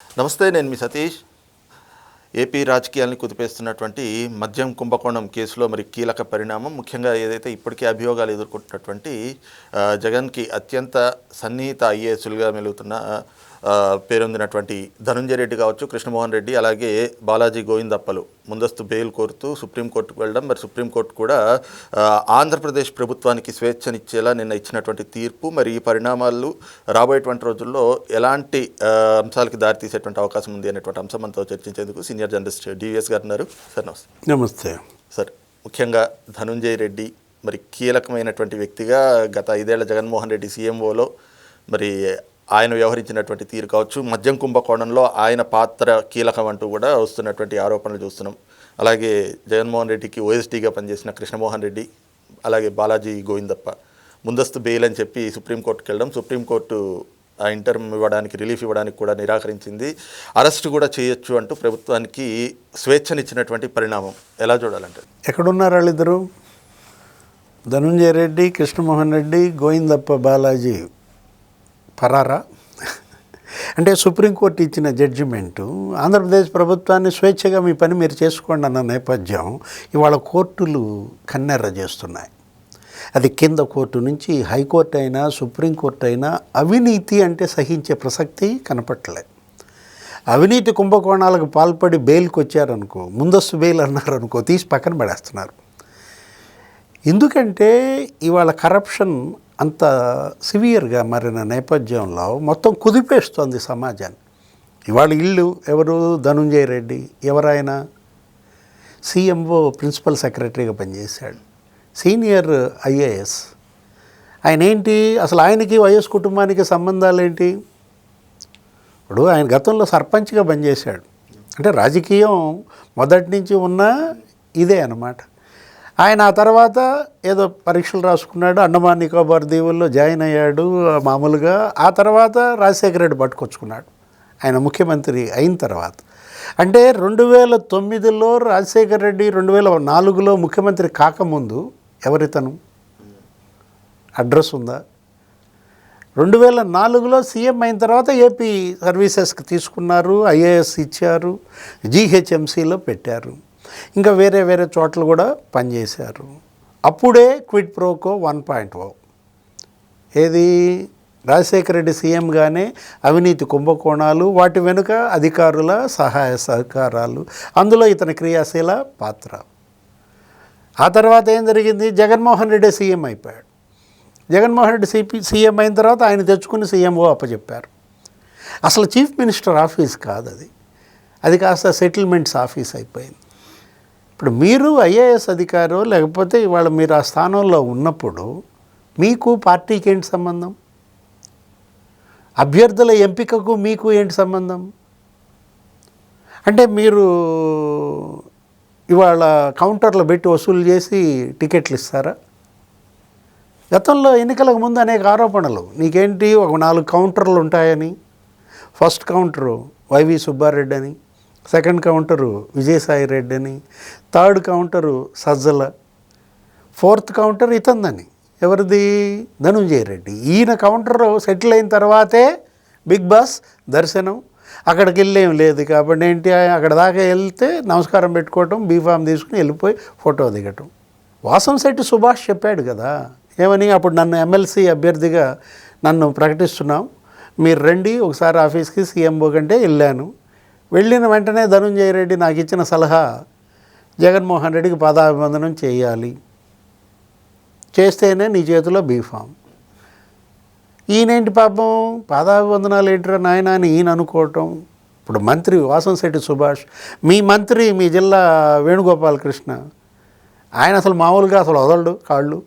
నమస్తే నేను మీ సతీష్. ఏపీ రాజకీయాల్ని కుదిపేస్తున్నటువంటి మద్యం కుంభకోణం కేసులో మరి కీలక పరిణామం ముఖ్యంగా ఏదైతే ఇప్పటికే అభియోగాలు ఎదుర్కొంటున్నటువంటి జగన్కి అత్యంత సన్నిహిత ఐఏఎస్లుగా మెలుగుతున్న పేరొందినటువంటి ధనుంజయ రెడ్డి కావచ్చు కృష్ణమోహన్ రెడ్డి అలాగే బాలాజీ గోవిందప్పలు. ముందస్తు బెయిల్ కోరుతూ సుప్రీంకోర్టుకు వెళ్ళడం మరి సుప్రీంకోర్టు కూడా ఆంధ్రప్రదేశ్ ప్రభుత్వానికి స్వేచ్ఛనిచ్చేలా నిన్న ఇచ్చినటువంటి తీర్పు మరి ఈ పరిణామాలు రాబోయేటువంటి రోజుల్లో ఎలాంటి అంశాలకు దారితీసేటువంటి అవకాశం ఉంది అనేటువంటి అంశం మనతో చర్చించేందుకు సీనియర్ జర్నలిస్ట్ డివిఎస్ గారు ఉన్నారు. సార్ నమస్తే. నమస్తే. సార్ ముఖ్యంగా ధనుంజయ రెడ్డి మరి కీలకమైనటువంటి వ్యక్తిగా గత ఐదేళ్ళ జగన్మోహన్ రెడ్డి సీఎంఓలో మరి ఆయన వ్యవహరించినటువంటి తీరు కావచ్చు. మద్యం కుంభకోణంలో ఆయన పాత్ర కీలకం అంటూ కూడా వస్తున్నటువంటి ఆరోపణలు చూస్తున్నాం. అలాగే జగన్మోహన్ రెడ్డికి ఓఎస్డీగా పనిచేసిన కృష్ణమోహన్ రెడ్డి అలాగే బాలాజీ గోవిందప్ప ముందస్తు బెయిల్ అని చెప్పి సుప్రీంకోర్టుకి వెళ్ళడం. సుప్రీంకోర్టు ఆ ఇంటర్మ్ ఇవ్వడానికి రిలీఫ్ ఇవ్వడానికి కూడా నిరాకరించింది. అరెస్ట్ కూడా చేయొచ్చు అంటూ ప్రభుత్వానికి స్వేచ్ఛనిచ్చినటువంటి పరిణామం. ఎలా చూడాలంటే ఎక్కడున్నారు వాళ్ళిద్దరు? ధనుంజయ రెడ్డి కృష్ణమోహన్ రెడ్డి గోవిందప్ప బాలాజీ. పరారా? అంటే సుప్రీంకోర్టు ఇచ్చిన జడ్జిమెంటు ఆంధ్రప్రదేశ్ ప్రభుత్వాన్ని స్వేచ్ఛగా మీ పని మీరు చేసుకోండి అన్న నేపథ్యం ఇవాళ కోర్టులు కన్నెర్ర చేస్తున్నాయి. అది కింద కోర్టు నుంచి హైకోర్టు అయినా సుప్రీంకోర్టు అయినా అవినీతి అంటే సహించే ప్రసక్తి కనపట్లేదు అవినీతి కుంభకోణాలకు పాల్పడి బెయిల్కి వచ్చారనుకో ముందస్తు బెయిల్ అన్నారనుకో తీసి పక్కన పడేస్తున్నారు. ఎందుకంటే ఇవాళ కరప్షన్ అంత సివియర్గా మారిన నేపథ్యంలో మొత్తం కుదిపేస్తోంది సమాజాన్ని. ఇవాళ ఇల్లు ఎవరు? ధనుంజయ రెడ్డి ఎవరైనా సీఎంఓ ప్రిన్సిపల్ సెక్రటరీగా పనిచేశాడు. Senior IAS. ఆయన ఏంటి అసలు ఆయనకి వైఎస్ కుటుంబానికి సంబంధాలు ఏంటి ఇప్పుడు ఆయన గతంలో సర్పంచ్గా పనిచేశాడు. అంటే రాజకీయం మొదటి నుంచి ఉన్న ఇదే అన్నమాట. ఆయన ఆ తర్వాత ఏదో పరీక్షలు రాసుకున్నాడు అండమాన్ నికోబార్ దీవుల్లో జాయిన్ అయ్యాడు మామూలుగా. ఆ తర్వాత రాజశేఖర రెడ్డి పట్టుకొచ్చుకున్నాడు. ఆయన ముఖ్యమంత్రి అయిన తర్వాత. అంటే రెండు వేల తొమ్మిదిలో రాజశేఖర రెడ్డి రెండు వేల నాలుగులో ముఖ్యమంత్రి కాకముందు ఎవరితను? అడ్రస్ ఉందా? రెండు వేల నాలుగులో సీఎం అయిన తర్వాత ఏపీ సర్వీసెస్కి తీసుకున్నారు ఐఏఎస్ ఇచ్చారు జీహెచ్ఎంసీలో పెట్టారు. ఇంకా వేరే వేరే చోట్ల కూడా పనిచేశారు. అప్పుడే quid pro quo one point O. ఏది? రాజశేఖర రెడ్డి సీఎంగానే అవినీతి కుంభకోణాలు వాటి వెనుక అధికారుల సహాయ సహకారాలు అందులో ఇతని క్రియాశీల పాత్ర. ఆ తర్వాత ఏం జరిగింది? జగన్మోహన్ రెడ్డి సీఎం అయిపోయాడు. జగన్మోహన్ రెడ్డి సిపి సీఎం అయిన తర్వాత ఆయన తెచ్చుకుని సీఎంఓ అప్పచెప్పారు. అసలు చీఫ్ మినిస్టర్ ఆఫీస్ కాదు అది అది కాస్త సెటిల్మెంట్స్ ఆఫీస్ అయిపోయింది. ఇప్పుడు మీరు ఐఏఎస్ అధికారో లేకపోతే ఇవాళ మీరు ఆ స్థానంలో ఉన్నప్పుడు మీకు పార్టీకి ఏంటి సంబంధం? అభ్యర్థుల ఎంపికకు మీకు ఏంటి సంబంధం? అంటే మీరు ఇవాళ కౌంటర్లో పెట్టి వసూలు చేసి టికెట్లు ఇస్తారా? గతంలో ఎన్నికలకు ముందు అనేక ఆరోపణలు. నీకేంటి ఒక నాలుగు కౌంటర్లు ఉంటాయని? ఫస్ట్ కౌంటరు వైవి సుబ్బారెడ్డి అని. సెకండ్ కౌంటరు విజయసాయి రెడ్డి అని third counter Sajjala fourth counter ఇతందని. ఎవరిది? ధనుంజయ రెడ్డి. ఈయన కౌంటర్ సెటిల్ అయిన తర్వాతే బిగ్ బాస్ దర్శనం. అక్కడికి వెళ్ళేం లేదు కాబట్టి ఏంటి అక్కడ దాకా వెళ్తే నమస్కారం పెట్టుకోవటం బీఫామ్ తీసుకుని వెళ్ళిపోయి ఫోటో దిగటం. వాసంశెట్టి సుభాష్ చెప్పాడు కదా ఏమని? అప్పుడు నన్ను ఎమ్మెల్సీ అభ్యర్థిగా నన్ను ప్రకటిస్తున్నాం. మీరు రండి ఒకసారి ఆఫీస్కి సీఎంఓ కంటే వెళ్ళాను. వెళ్ళిన వెంటనే ధనుంజయ రెడ్డి నాకు ఇచ్చిన సలహా జగన్మోహన్ రెడ్డికి పదాభివందనం చేయాలి. చేస్తేనే నీ చేతిలో బీఫామ్ ఈయనేంటి పాపం? పాదాభివందనాలు ఏంటిరా నాయన అని ఈయన అనుకోవటం. ఇప్పుడు మంత్రి వాసంశెట్టి సుభాష్ మీ మంత్రి మీ జిల్లా వేణుగోపాలకృష్ణ ఆయన అసలు మామూలుగా అసలు వదలడు కాళ్ళు.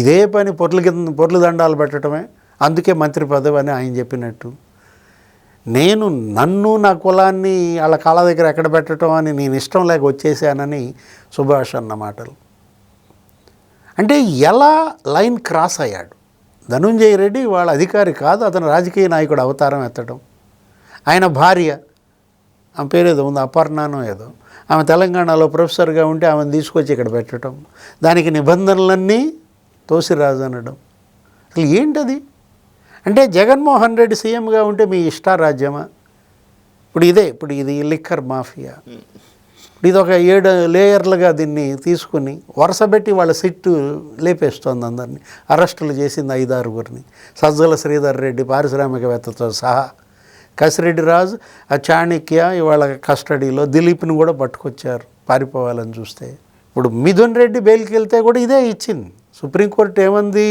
ఇదే పని పొర్లు కింద పొర్లు దండాలు పెట్టడమే అందుకే మంత్రి పదవి అని ఆయన చెప్పినట్టు. నేను నన్ను నా కులాన్ని వాళ్ళ కాళ్ళ దగ్గర ఎక్కడ పెట్టడం అని నేను ఇష్టం లేక వచ్చేసానని సుభాష్ అన్న మాటలు. అంటే ఎలా లైన్ క్రాస్ అయ్యాడు? ధనుంజయ రెడ్డి వాళ్ళ అధికారి కాదు అతను రాజకీయ నాయకుడు అవతారం ఎత్తడం. ఆయన భార్య ఆమె పేరు ఏదో ఉంది అపర్ణానో ఏదో. ఆమె తెలంగాణలో ప్రొఫెసర్గా ఉంటే ఆమెను తీసుకొచ్చి ఇక్కడ పెట్టడం. దానికి నిబంధనలన్నీ తోసిరాజు అనడం అసలు ఏంటది? అంటే జగన్మోహన్ రెడ్డి సీఎంగా ఉంటే మీ ఇష్టారాజ్యమా? ఇప్పుడు ఇదే ఇప్పుడు ఇది లిక్కర్ మాఫియా. ఇప్పుడు ఇది ఒక ఏడు లేయర్లుగా దీన్ని తీసుకుని వరుసబెట్టి వాళ్ళ సిట్టు లేపేస్తోంది అందరినీ. అరెస్టులు చేసింది ఐదారుగురిని. సజ్జల శ్రీధర్ రెడ్డి పారిశ్రామికవేత్తతో సహా. కసిరెడ్డి రాజు ఆ చాణక్య ఇవాళ కస్టడీలో దిలీప్ని కూడా పట్టుకొచ్చారు. పారిపోవాలని చూస్తే. ఇప్పుడు మిథున్ రెడ్డి బెయిల్కి వెళ్తే కూడా ఇదే ఇచ్చింది. సుప్రీంకోర్టు ఏమంది?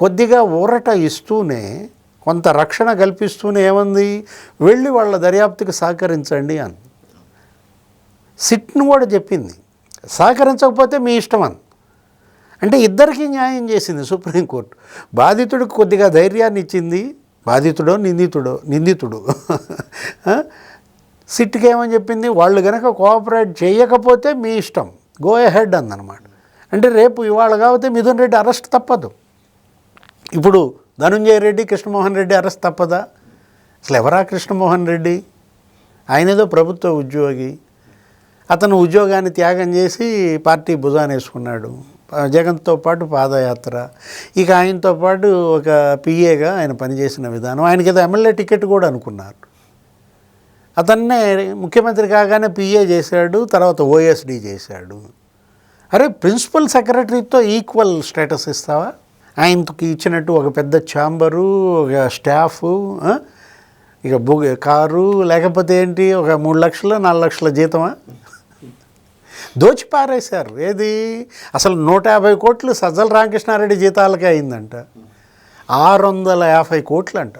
కొద్దిగా ఊరట ఇస్తూనే కొంత రక్షణ కల్పిస్తూనే ఏమంది? వెళ్ళి వాళ్ళ దర్యాప్తుకి సహకరించండి అని సిట్ను కూడా చెప్పింది. సహకరించకపోతే మీ ఇష్టం అని అంటే ఇద్దరికీ న్యాయం చేసింది సుప్రీంకోర్టు. బాధితుడికి కొద్దిగా ధైర్యాన్ని ఇచ్చింది. బాధితుడో నిందితుడో నిందితుడు. సిట్కి ఏమని చెప్పింది? వాళ్ళు కనుక కోఆపరేట్ చేయకపోతే మీ ఇష్టం. గో ఎహెడ్ అందనమాట అంటే రేపు ఇవాళ కాకపోతే మిథున్ రెడ్డి అరెస్ట్ తప్పదు. ఇప్పుడు ధనుంజయ రెడ్డి కృష్ణమోహన్ రెడ్డి అరెస్ట్ తప్పదా? అసలు ఎవరా కృష్ణమోహన్ రెడ్డి? ఆయన ఏదో ప్రభుత్వ ఉద్యోగి. అతను ఉద్యోగాన్ని త్యాగం చేసి పార్టీ భుజాన్ని వేసుకున్నాడు. జగన్తో పాటు పాదయాత్ర. ఇక ఆయనతో పాటు ఒక పిఏగా ఆయన పనిచేసిన విధానం. ఆయనకి ఏదో ఎమ్మెల్యే టికెట్ కూడా అనుకున్నారు. అతన్నే ముఖ్యమంత్రి కాగానే పిఏ చేశాడు తర్వాత ఓఎస్డి చేశాడు. అరే ప్రిన్సిపల్ సెక్రటరీతో ఈక్వల్ స్టేటస్ ఇస్తావా? ఆయనకి ఇచ్చినట్టు ఒక పెద్ద ఛాంబరు ఒక స్టాఫ్ ఇక బు కారు లేకపోతే ఏంటి ఒక మూడు లక్షల నాలుగు లక్షల జీతమా? దోచి పారేశారు ఏది? అసలు నూట యాభై కోట్లు సజ్జల రామకృష్ణారెడ్డి జీతాలకే అయిందంట. ఆరు వందల యాభై కోట్లు అంట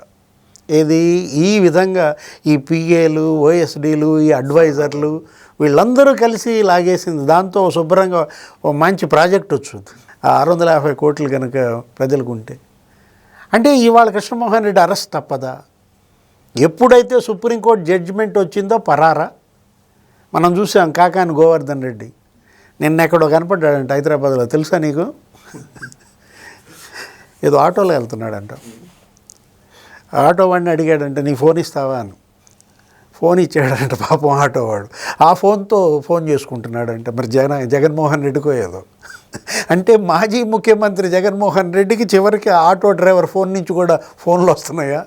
ఏది? ఈ విధంగా ఈ పిఏలు ఓఎస్డీలు ఈ అడ్వైజర్లు వీళ్ళందరూ కలిసి లాగేసింది. దాంతో శుభ్రంగా ఓ మంచి ప్రాజెక్ట్ వచ్చింది. ఆ ఆరు వందల యాభై కోట్లు కనుక ప్రజలకు ఉంటే అంటే ఇవాళ కృష్ణమోహన్ రెడ్డి అరెస్ట్ తప్పదా? ఎప్పుడైతే సుప్రీంకోర్టు జడ్జిమెంట్ వచ్చిందో పరారా? మనం చూసాం కాకాని గోవర్ధన్ రెడ్డి. నిన్న ఎక్కడో కనపడ్డాడంట హైదరాబాద్లో. తెలుసా నీకు? ఏదో ఆటోలో వెళ్తున్నాడంట. ఆటో వాడిని అడిగాడంటే నీ ఫోన్ ఇస్తావా? అని. ఫోన్ ఇచ్చాడంట పాపం ఆటో వాడు. ఆ ఫోన్తో ఫోన్ చేసుకుంటున్నాడంట. మరి జగన్ జగన్మోహన్ రెడ్డికో ఏదో. అంటే మాజీ ముఖ్యమంత్రి జగన్మోహన్ రెడ్డికి చివరికి ఆటో డ్రైవర్ ఫోన్ నుంచి కూడా ఫోన్లు వస్తున్నాయా?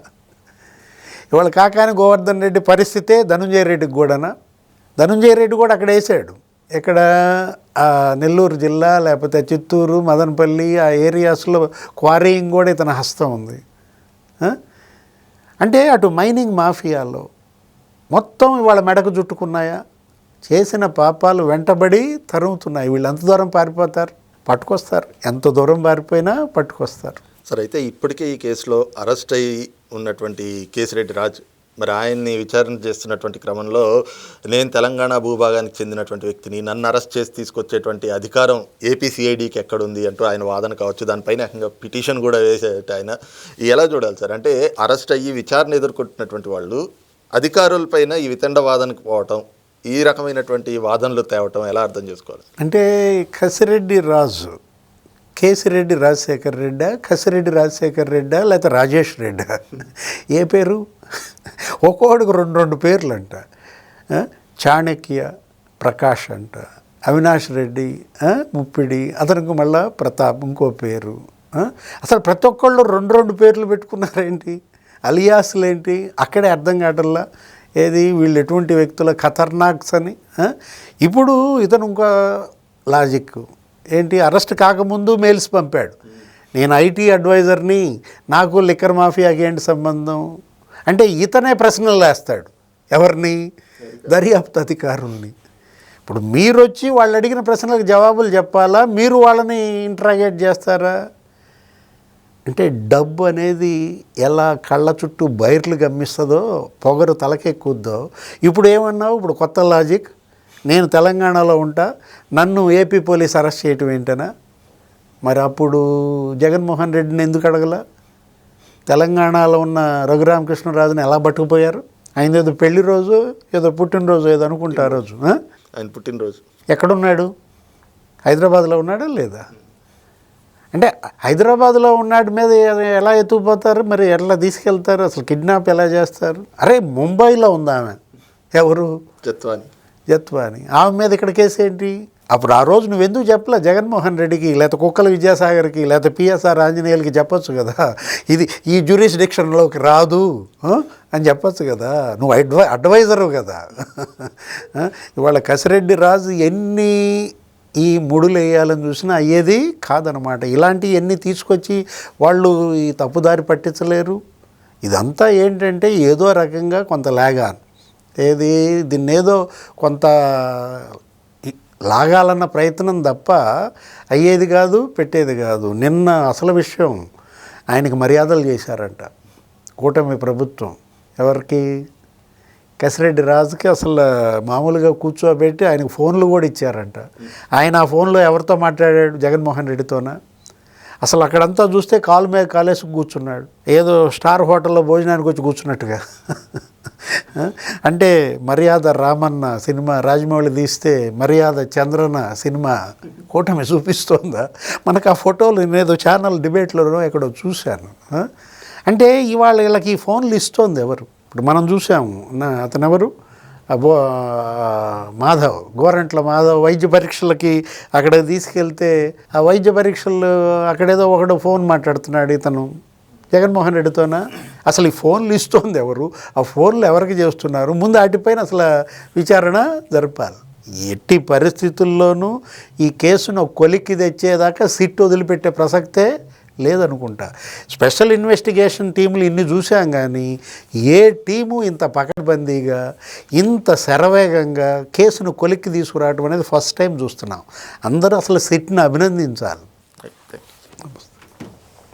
ఇవాళ కాకాని గోవర్ధన్ రెడ్డి పరిస్థితే ధనుంజయ రెడ్డికి కూడానా? ధనుంజయ రెడ్డి కూడా అక్కడ వేసాడు. ఇక్కడ నెల్లూరు జిల్లా లేకపోతే చిత్తూరు మదనపల్లి ఆ ఏరియాస్లో క్వారీయింగ్ కూడా ఇతని హస్తం ఉంది. అంటే అటు మైనింగ్ మాఫియాలో మొత్తం ఇవాళ మెడకు చుట్టుకున్నాయా? చేసిన పాపాలు వెంటబడి తరుముతున్నాయి. వీళ్ళు ఎంత దూరం పారిపోతారు? పట్టుకొస్తారు. ఎంత దూరం పారిపోయినా పట్టుకొస్తారు. సార్ అయితే ఇప్పటికే ఈ కేసులో అరెస్ట్ అయ్యి ఉన్నటువంటి కేసిరెడ్డి రాజ్ మరి ఆయన్ని విచారణ చేస్తున్నటువంటి క్రమంలో నేను తెలంగాణ భూభాగానికి చెందినటువంటి వ్యక్తిని నన్ను అరెస్ట్ చేసి తీసుకొచ్చేటువంటి అధికారం ఏపీసీఐడికి ఎక్కడుంది అంటూ ఆయన వాదన కావచ్చు. దానిపైన ఏకంగా పిటిషన్ కూడా వేసేట ఆయన. ఎలా చూడాలి సార్? అంటే అరెస్ట్ అయ్యి విచారణ ఎదుర్కొంటున్నటువంటి వాళ్ళు అధికారులపైన ఈ వితండ వాదనకు పోవటం ఈ రకమైనటువంటి వాదనలు తేవటం ఎలా అర్థం చేసుకోవాలి? అంటే కసిరెడ్డి రాజు కేసిరెడ్డి రాజశేఖర్ రెడ్డా కసిరెడ్డి రాజశేఖర్ రెడ్డా లేకపోతే రాజేష్ రెడ్డా? ఏ పేరు? ఒక్కోడికి రెండు రెండు పేర్లు అంట చాణక్య ప్రకాష్ అంట. అవినాష్ రెడ్డి ముప్పిడి అతనికి మళ్ళా ప్రతాప్ ఇంకో పేరు. అసలు ప్రతి ఒక్కళ్ళు రెండు రెండు పేర్లు పెట్టుకున్నారేంటి? అలియాస్లు ఏంటి? అక్కడే అర్థం కావటంలా? ఏది? వీళ్ళు ఎటువంటి వ్యక్తుల ఖతర్నాక్స్ అని ఇప్పుడు ఇతను ఇంకా లాజిక్. ఏంటి? అరెస్ట్ కాకముందు మెయిల్స్ పంపాడు. నేను ఐటీ అడ్వైజర్ని నాకు లిక్కర్ మాఫియాకి ఏంటి సంబంధం? అంటే ఇతనే ప్రశ్నలు వేస్తాడు. ఎవరిని? దర్యాప్తు అధికారుల్ని. ఇప్పుడు మీరు వచ్చి వాళ్ళు అడిగిన ప్రశ్నలకు జవాబులు చెప్పాలా? మీరు వాళ్ళని ఇంట్రాగేట్ చేస్తారా? అంటే డబ్బు అనేది ఎలా కళ్ళ చుట్టూ బైర్లు గమ్మిస్తుందో పొగరు తలకెక్కుద్దో ఇప్పుడు ఏమన్నావు? ఇప్పుడు కొత్త లాజిక్. నేను తెలంగాణలో ఉంటా. నన్ను ఏపీ పోలీస్ అరెస్ట్ చేయటం ఏంటనా? మరి అప్పుడు జగన్మోహన్ రెడ్డిని ఎందుకు అడగల? తెలంగాణలో ఉన్న రఘురామకృష్ణరాజుని ఎలా పట్టుకుపోయారు ఆయన ఏదో పెళ్ళి రోజు ఏదో పుట్టినరోజు ఏదో అనుకుంటా ఆ రోజు? ఆయన పుట్టినరోజు. ఎక్కడున్నాడు? హైదరాబాద్లో ఉన్నాడా లేదా? అంటే హైదరాబాద్లో ఉన్నాడు మీద ఎలా ఎత్తుకుపోతారు? మరి ఎలా తీసుకెళ్తారు? అసలు కిడ్నాప్ ఎలా చేస్తారు? అరే ముంబైలో ఉంది ఆమె. ఎవరు? జత్వాని. జత్వాని. ఆమె మీద ఇక్కడ కేసు ఏంటి అప్పుడు ఆ రోజు నువ్వెందుకు చెప్పలే? జగన్మోహన్ రెడ్డికి లేకపోతే కుక్కల విద్యాసాగర్కి లేకపోతే పిఎస్ఆర్ ఆంజనేయులకి చెప్పొచ్చు కదా. ఇది ఈ జ్యూరిస్డిక్షన్లోకి రాదు? అని చెప్పొచ్చు కదా. నువ్వు అడ్వై అడ్వైజరు కదా? ఇవాళ కసిరెడ్డి రాజు ఎన్ని ఈ ముడులు వేయాలని చూసినా అయ్యేది కాదనమాట. ఇలాంటివి ఎన్ని తీసుకొచ్చి వాళ్ళు ఈ తప్పుదారి పట్టించలేరు. ఇదంతా ఏంటంటే ఏదో రకంగా కొంత లాగాన్. ఏది దీన్ని ఏదో కొంత లాగాలన్న ప్రయత్నం తప్ప అయ్యేది కాదు పెట్టేది కాదు. నిన్న అసలు విషయం ఆయనకి మర్యాదలు చేశారంట. కూటమి ప్రభుత్వం ఎవరికి? కసిరెడ్డి రాజుకి అసలు మామూలుగా కూర్చోబెట్టి ఆయనకు ఫోన్లు కూడా ఇచ్చారంట. ఆయన ఆ ఫోన్లో ఎవరితో మాట్లాడాడు? జగన్మోహన్ రెడ్డితోనా? అసలు అక్కడంతా చూస్తే కాలు మీద కాలేసి కూర్చున్నాడు. ఏదో స్టార్ హోటల్లో భోజనానికి వచ్చి కూర్చున్నట్టుగా. అంటే మర్యాద రామన్న సినిమా రాజమౌళి తీస్తే మర్యాద చంద్రన సినిమా కూటమి చూపిస్తోందా? మనకు ఆ ఫోటోలు నేనేదో ఛానల్ డిబేట్లలో ఎక్కడో చూశాను. అంటే ఇవాళ వీళ్ళకి ఈ ఫోన్లు ఇస్తోంది ఎవరు? ఇప్పుడు మనం చూసాము నా అతను ఎవరు బో మాధవ్ గోరంట్ల మాధవ్ వైద్య పరీక్షలకి అక్కడ తీసుకెళ్తే ఆ వైద్య పరీక్షలు అక్కడేదో ఒకడు ఫోన్ మాట్లాడుతున్నాడు ఇతను జగన్మోహన్ రెడ్డితోనా? అసలు ఈ ఫోన్లు ఇస్తోంది ఎవరు? ఆ ఫోన్లు ఎవరికి చేస్తున్నారు? ముందు వాటిపైన అసలు విచారణ జరపాలి. ఎట్టి పరిస్థితుల్లోనూ ఈ కేసును కొలిక్కి తెచ్చేదాకా సిట్ వదిలిపెట్టే ప్రసక్తే లేదనుకుంటా. స్పెషల్ ఇన్వెస్టిగేషన్ టీములు ఇన్ని చూసాం కానీ ఏ టీము ఇంత పకడ్బందీగా ఇంత శరవేగంగా కేసును కొలిక్కి తీసుకురావడం అనేది ఫస్ట్ టైం చూస్తున్నాం. అందరూ అసలు సిట్ని అభినందించాలి.